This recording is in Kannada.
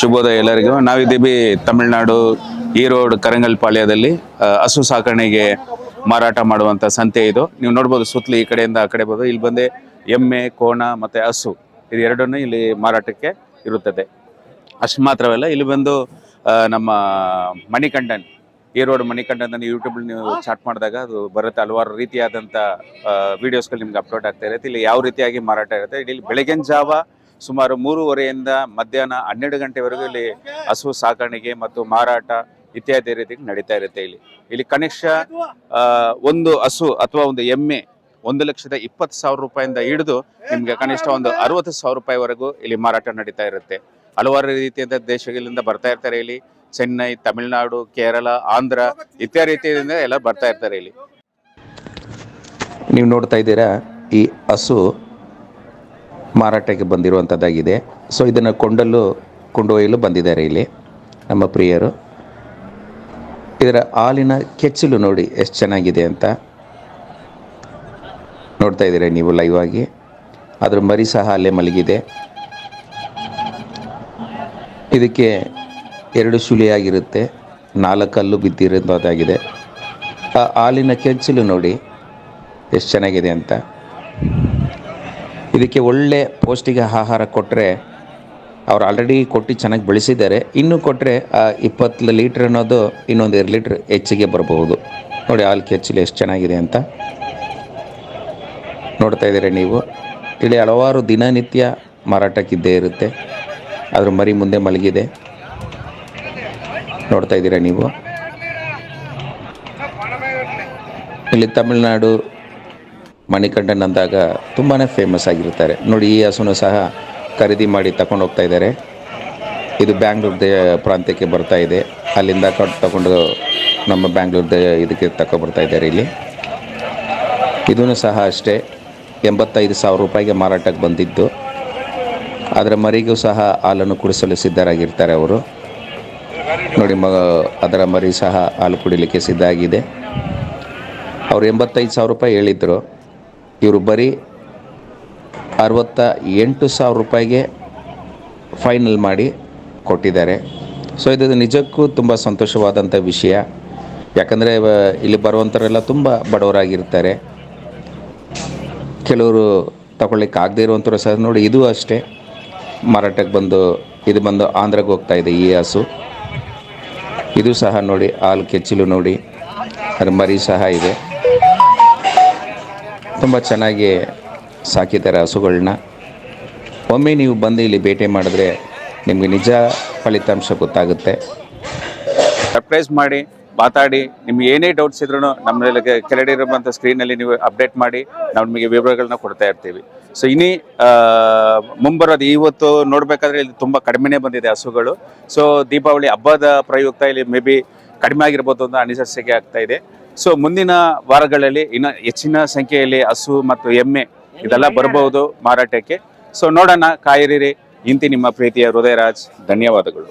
ಶುಭೋದಯ ಎಲ್ಲರಿಗೂ. ನಾವಿದ್ದೀವಿ ತಮಿಳುನಾಡು ಈರೋಡ್ ಕರಂಗಲ್ ಪಾಳ್ಯದಲ್ಲಿ. ಆ, ಹಸು ಸಾಕಣೆಗೆ ಮಾರಾಟ ಮಾಡುವಂತ ಸಂತೆ ಇದು. ನೀವು ನೋಡ್ಬೋದು ಸುತ್ತಲೂ ಈ ಕಡೆಯಿಂದ ಆ ಕಡೆ ಬೋದು ಇಲ್ಲಿ ಬಂದೆ ಎಮ್ಮೆ ಕೋಣ ಮತ್ತೆ ಹಸು. ಇದು ಎರಡನ್ನೂ ಇಲ್ಲಿ ಮಾರಾಟಕ್ಕೆ ಇರುತ್ತದೆ. ಅಷ್ಟು ಮಾತ್ರವಲ್ಲ ಇಲ್ಲಿ ಬಂದು ನಮ್ಮ ಮಣಿಕಂಡನ್ ಈರೋಡ್ ಮಣಿಕಂಡನ್ ಯೂಟ್ಯೂಬ್ ನೀವು ಚಾಟ್ ಮಾಡಿದಾಗ ಅದು ಬರುತ್ತೆ. ಹಲವಾರು ರೀತಿಯಾದಂಥ ವಿಡಿಯೋಸ್ಗಳು ನಿಮ್ಗೆ ಅಪ್ಲೋಡ್ ಆಗ್ತಾ ಇರುತ್ತೆ. ಇಲ್ಲಿ ಯಾವ ರೀತಿಯಾಗಿ ಮಾರಾಟ ಇರುತ್ತೆ? ಇಲ್ಲಿ ಬೆಳಗಿನ ಜಾವ ಸುಮಾರು ಮೂರುವರೆಯಿಂದ ಮಧ್ಯಾಹ್ನ ಹನ್ನೆರಡು ಗಂಟೆವರೆಗೂ ಇಲ್ಲಿ ಹಸು ಸಾಕಾಣಿಕೆ ಮತ್ತು ಮಾರಾಟ ಇತ್ಯಾದಿ ರೀತಿ ನಡೀತಾ ಇರುತ್ತೆ ಇಲ್ಲಿ. ಇಲ್ಲಿ ಕನಿಷ್ಠ ಒಂದು ಹಸು ಅಥವಾ ಒಂದು ಎಮ್ಮೆ ಒಂದು ಲಕ್ಷದ ಇಪ್ಪತ್ತು ಸಾವಿರ ರೂಪಾಯಿಂದ ಹಿಡಿದು ನಿಮ್ಗೆ ಕನಿಷ್ಠ ಒಂದು ಅರವತ್ತು ಸಾವಿರ ರೂಪಾಯಿವರೆಗೂ ಇಲ್ಲಿ ಮಾರಾಟ ನಡೀತಾ ಇರುತ್ತೆ. ಹಲವಾರು ರೀತಿಯಿಂದ ದೇಶಗಳಿಂದ ಬರ್ತಾ ಇರ್ತಾರೆ ಇಲ್ಲಿ. ಚೆನ್ನೈ, ತಮಿಳುನಾಡು, ಕೇರಳ, ಆಂಧ್ರ ಇತ್ಯಾದಿ ರೀತಿಯಿಂದ ಎಲ್ಲ ಬರ್ತಾ ಇರ್ತಾರೆ ಇಲ್ಲಿ. ನೀವು ನೋಡ್ತಾ ಇದ್ದೀರಾ, ಈ ಹಸು ಮಾರಾಟಕ್ಕೆ ಬಂದಿರುವಂಥದ್ದಾಗಿದೆ ಸೊ ಇದನ್ನು ಕೊಂಡಲು, ಕೊಂಡೊಯ್ಯಲು ಬಂದಿದ್ದಾರೆ ಇಲ್ಲಿ ನಮ್ಮ ಪ್ರಿಯರು. ಇದರ ಹಾಲಿನ ಕೆಚ್ಚಲು ನೋಡಿ ಎಷ್ಟು ಚೆನ್ನಾಗಿದೆ ಅಂತ. ನೋಡ್ತಾ ಇದ್ದೀರಿ ನೀವು ಲೈವ್ ಆಗಿ. ಅದರ ಮರಿ ಸಹ ಅಲ್ಲೇ ಮಲಗಿದೆ. ಇದಕ್ಕೆ ಎರಡು ಶುಲಿಯಾಗಿರುತ್ತೆ. ನಾಲ್ಕಲ್ಲು ಬಿದ್ದಿರೋದಾಗಿದೆ ಆ ಹಾಲಿನ ಕೆಚ್ಚಲು ನೋಡಿ ಎಷ್ಟು ಚೆನ್ನಾಗಿದೆ ಅಂತ. ಇದಕ್ಕೆ ಒಳ್ಳೆ ಪೌಷ್ಟಿಕ ಆಹಾರ ಕೊಟ್ಟರೆ ಅವ್ರು ಆಲ್ರೆಡಿ ಕೊಟ್ಟು ಚೆನ್ನಾಗಿ ಬೆಳೆಸಿದ್ದಾರೆ. ಇನ್ನೂ ಕೊಟ್ಟರೆ ಆ, ಇಪ್ಪತ್ತು ಲೀಟ್ರ್ ಅನ್ನೋದು ಇನ್ನೊಂದು ಎರಡು ಲೀಟ್ರ್ ಹೆಚ್ಚಿಗೆ ಬರಬಹುದು. ನೋಡಿ, ಹಾಲು ಕೆಚ್ಚಲು ಎಷ್ಟು ಚೆನ್ನಾಗಿದೆ ಅಂತ. ನೋಡ್ತಾ ಇದ್ದೀರಿ ನೀವು? ಇಲ್ಲಿ ಹಲವಾರು ದಿನನಿತ್ಯ ಮಾರಾಟಕ್ಕಿದ್ದೇ ಇರುತ್ತೆ. ಅದ್ರ ಮರಿ ಮುಂದೆ ಮಲಗಿದೆ. ನೋಡ್ತಾ ಇದ್ದೀರಾ ನೀವು? ಇಲ್ಲಿ ತಮಿಳುನಾಡು ಮಣಿಕಂಠನ್ ಅಂದಾಗ ತುಂಬಾ ಫೇಮಸ್ ಆಗಿರ್ತಾರೆ ನೋಡಿ, ಈ ಹಸುನು ಸಹ ಖರೀದಿ ಮಾಡಿ ತಗೊಂಡು ಹೋಗ್ತಾ ಇದ್ದಾರೆ. ಇದು ಬ್ಯಾಂಗ್ಳೂರ್ ದೇ ಪ್ರಾಂತ್ಯಕ್ಕೆ ಬರ್ತಾ ಇದೆ. ಅಲ್ಲಿಂದ ಕಟ್ ತಗೊಂಡು ನಮ್ಮ ಬ್ಯಾಂಗ್ಳೂರ್ ದೇ ಇದಕ್ಕೆ ತಗೊಬರ್ತಾ ಇದ್ದಾರೆ ಇಲ್ಲಿ. ಇದೂ ಸಹ ಅಷ್ಟೇ, ಎಂಬತ್ತೈದು ಸಾವಿರ ರೂಪಾಯಿಗೆ ಮಾರಾಟಕ್ಕೆ ಬಂದಿದ್ದು. ಅದರ ಮರಿಗೂ ಸಹ ಹಾಲನ್ನು ಕುಡಿಸಲು ಸಿದ್ಧರಾಗಿರ್ತಾರೆ ಅವರು. ನೋಡಿ, ಮ, ಅದರ ಮರಿ ಸಹ ಹಾಲು ಕುಡಿಲಿಕ್ಕೆ ಸಿದ್ಧ ಆಗಿದೆ. ಅವರು ಎಂಬತ್ತೈದು ಸಾವಿರ ರೂಪಾಯಿ ಹೇಳಿದ್ರು. ಇವರು ಬರೀ ಅರವತ್ತ ಎಂಟು ಸಾವಿರ ರೂಪಾಯಿಗೆ ಫೈನಲ್ ಮಾಡಿ ಕೊಟ್ಟಿದ್ದಾರೆ. ಸೊ ಇದು ನಿಜಕ್ಕೂ ತುಂಬ ಸಂತೋಷವಾದಂಥ ವಿಷಯ. ಯಾಕಂದರೆ ಇಲ್ಲಿ ಬರುವಂಥವರೆಲ್ಲ ತುಂಬ ಬಡವರಾಗಿರ್ತಾರೆ. ಕೆಲವರು ತಗೊಳ್ಳಿಕ್ಕೆ ಆಗದೇ ಇರುವಂಥವ್ರು ಸಹ ನೋಡಿ, ಇದು ಅಷ್ಟೇ. ಮಾರಾಟಕ್ಕೆ ಬಂದು, ಇದು ಬಂದು ಆಂಧ್ರಕ್ಕೆ ಹೋಗ್ತಾ ಇದೆ ಈ ಹಸು. ಇದು ಸಹ ನೋಡಿ, ಹಾಲು ಕೆಚ್ಚಿಲು ನೋಡಿ ಮರಿ ಸಹ ಇದೆ. ತುಂಬ ಚೆನ್ನಾಗಿ ಸಾಕಿದ್ದಾರೆ ಹಸುಗಳನ್ನ ಒಮ್ಮೆ ನೀವು ಬಂದು ಇಲ್ಲಿ ಭೇಟಿ ಮಾಡಿದ್ರೆ ನಿಮಗೆ ನಿಜ ಫಲಿತಾಂಶ ಗೊತ್ತಾಗುತ್ತೆ. ಸರ್ಪ್ರೈಸ್ ಮಾಡಿ, ಮಾತಾಡಿ, ನಿಮ್ಗೆ ಏನೇ ಡೌಟ್ಸ್ ಇದ್ರೂ ನಮ್ಮ ಕೆಳಗಡೆ ಇರುವಂಥ ಸ್ಕ್ರೀನಲ್ಲಿ ನೀವು ಅಪ್ಡೇಟ್ ಮಾಡಿ, ನಾವು ನಿಮಗೆ ವಿವರಗಳನ್ನ ಕೊಡ್ತಾ ಇರ್ತೀವಿ. ಸೊ ಇನ್ನಿ ಮುಂಬರೋದು ಇವತ್ತು ನೋಡ್ಬೇಕಾದ್ರೆ ಇಲ್ಲಿ ತುಂಬ ಕಡಿಮೆನೇ ಬಂದಿದೆ ಹಸುಗಳು. ಸೊ ದೀಪಾವಳಿ ಹಬ್ಬದ ಪ್ರಯುಕ್ತ ಇಲ್ಲಿ ಮೇ ಬಿ ಕಡಿಮೆ ಆಗಿರ್ಬೋದು ಅಂತ ಅನಿಸಿಕೆ ಆಗ್ತಾ ಇದೆ. ಸೊ ಮುಂದಿನ ವಾರಗಳಲ್ಲಿ ಇನ್ನು ಹೆಚ್ಚಿನ ಸಂಖ್ಯೆಯಲ್ಲಿ ಹಸು ಮತ್ತು ಎಮ್ಮೆ ಇದೆಲ್ಲ ಬರಬಹುದು ಮಾರಾಟಕ್ಕೆ. ಸೊ ನೋಡೋಣ ಕಾಯಿರಿ ಇಂತಿ ನಿಮ್ಮ ಪ್ರೀತಿಯ ಹೃದಯರಾಜ್ ಧನ್ಯವಾದಗಳು.